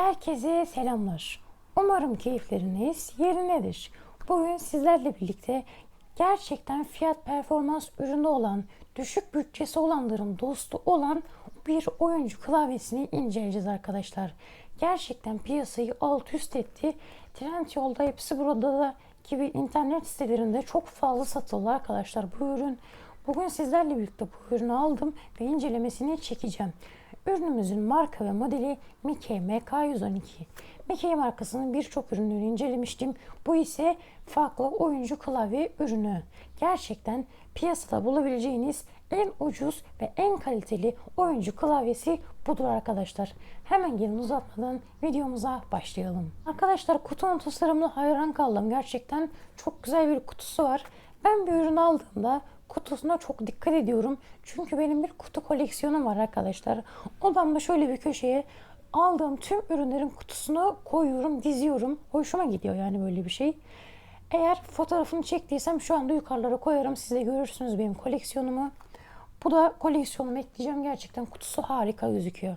Herkese selamlar. Umarım keyifleriniz yerindedir. Bugün sizlerle birlikte gerçekten fiyat performans ürünü olan, düşük bütçesi olanların dostu olan bir oyuncu klavyesini inceleyeceğiz arkadaşlar. Gerçekten piyasayı alt üst etti. Trendyol'da hepsi burada da gibi internet sitelerinde çok fazla satıldı arkadaşlar bu ürün. Bugün sizlerle birlikte bu ürünü aldım ve incelemesini çekeceğim. Ürünümüzün marka ve modeli Mickey MK112. Mickey markasının birçok ürününü incelemiştim. Bu ise farklı oyuncu klavye ürünü. Gerçekten piyasada bulabileceğiniz en ucuz ve en kaliteli oyuncu klavyesi budur arkadaşlar. Hemen gelin uzatmadan videomuza başlayalım. Arkadaşlar kutunun tasarımına hayran kaldım. Gerçekten çok güzel bir kutusu var. Ben bir ürün aldığımda kutusuna çok dikkat ediyorum. Çünkü benim bir kutu koleksiyonum var arkadaşlar. Odamda şöyle bir köşeye aldığım tüm ürünlerin kutusunu koyuyorum, diziyorum. Hoşuma gidiyor yani böyle bir şey. Eğer fotoğrafını çektiysem şu anda yukarılara koyarım. Siz de görürsünüz benim koleksiyonumu. Bu da koleksiyonuma ekleyeceğim. Gerçekten kutusu harika gözüküyor.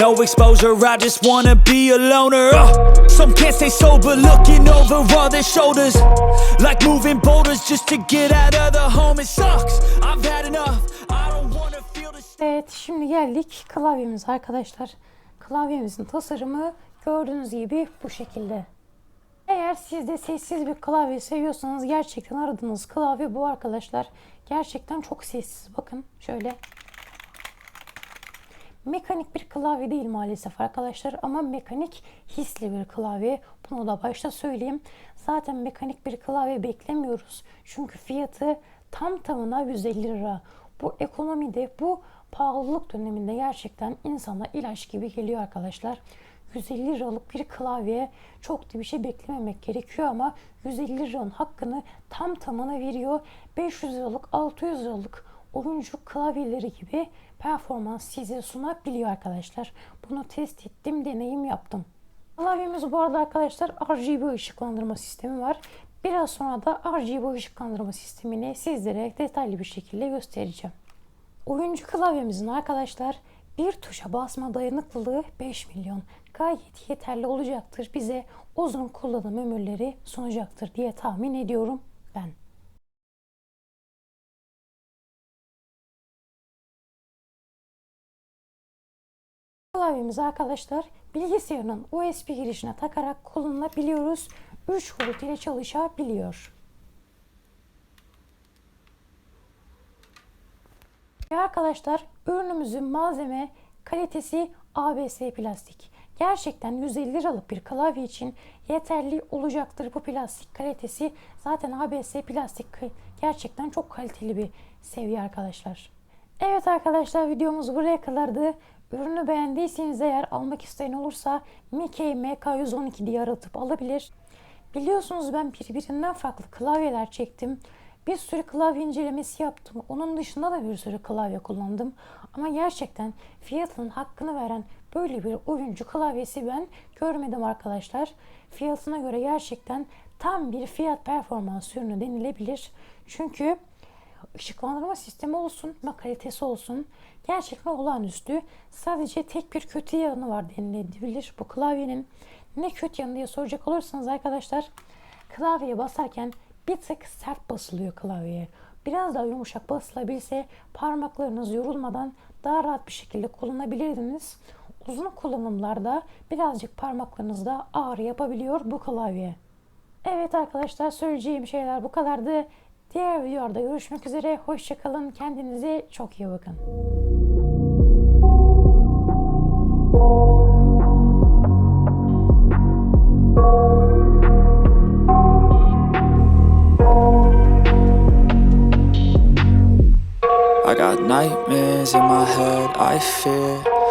No exposure, I just wanna be a loner. Uh, some can't stay sober, looking over all their shoulders. Like moving boulders just to get out of the home, it sucks. I've had enough, I don't wanna feel the Evet şimdi geldik klavyemize arkadaşlar. Klavyemizin tasarımı gördüğünüz gibi bu şekilde. Eğer siz de sessiz bir klavye seviyorsanız gerçekten aradığınız klavye bu arkadaşlar. Gerçekten çok sessiz. Bakın şöyle. Mekanik bir klavye değil maalesef arkadaşlar ama mekanik hisli bir klavye. Bunu da başta söyleyeyim. Zaten mekanik bir klavye beklemiyoruz. Çünkü fiyatı tam tamına 150 lira. Bu ekonomide, bu pahalılık döneminde gerçekten insana ilaç gibi geliyor arkadaşlar. 150 liralık bir klavye çok da bir şey beklememek gerekiyor ama 150 liranın hakkını tam tamına veriyor. 500 liralık, 600 liralık oyuncu klavyeleri gibi performans size sunabiliyor arkadaşlar. Bunu test ettim, deneyim yaptım. Klavyemiz bu arada arkadaşlar RGB ışıklandırma sistemi var. Biraz sonra da RGB ışıklandırma sistemini sizlere detaylı bir şekilde göstereceğim. Oyuncu klavyemizin arkadaşlar bir tuşa basma dayanıklılığı 5 milyon. Gayet yeterli olacaktır. Bize uzun kullanım ömürleri sunacaktır diye tahmin ediyorum ben. Klavyemizi arkadaşlar bilgisayarın USB girişine takarak kullanabiliyoruz. 3 volt ile çalışabiliyor. Ve arkadaşlar ürünümüzün malzeme kalitesi ABS plastik. Gerçekten 150 liralık bir klavye için yeterli olacaktır bu plastik kalitesi. Zaten ABS plastik gerçekten çok kaliteli bir seviye arkadaşlar. Evet arkadaşlar videomuz buraya kadardı. Ürünü beğendiyseniz eğer almak isteyen olursa Mickey MK112 diye aratıp alabilir. Biliyorsunuz ben birbirinden farklı klavyeler çektim. Bir sürü klavye incelemesi yaptım. Onun dışında da bir sürü klavye kullandım. Ama gerçekten fiyatının hakkını veren böyle bir oyuncu klavyesi ben görmedim arkadaşlar. Fiyatına göre gerçekten tam bir fiyat performans ürünü denilebilir. Çünkü ışıklandırma sistemi olsun kalitesi olsun gerçekten olağanüstü. Sadece tek bir kötü yanı var denilebilir bu klavyenin. Ne kötü yanı diye soracak olursanız arkadaşlar klavyeye basarken bir tık sert basılıyor klavyeye. Biraz daha yumuşak basılabilse parmaklarınız yorulmadan daha rahat bir şekilde kullanabilirdiniz. Uzun kullanımlarda birazcık parmaklarınızda ağrı yapabiliyor bu klavye. Evet arkadaşlar söyleyeceğim şeyler bu kadardı. Diğer videoda görüşmek üzere. Hoşçakalın. Kendinize çok iyi bakın. nightmares in my head, I fear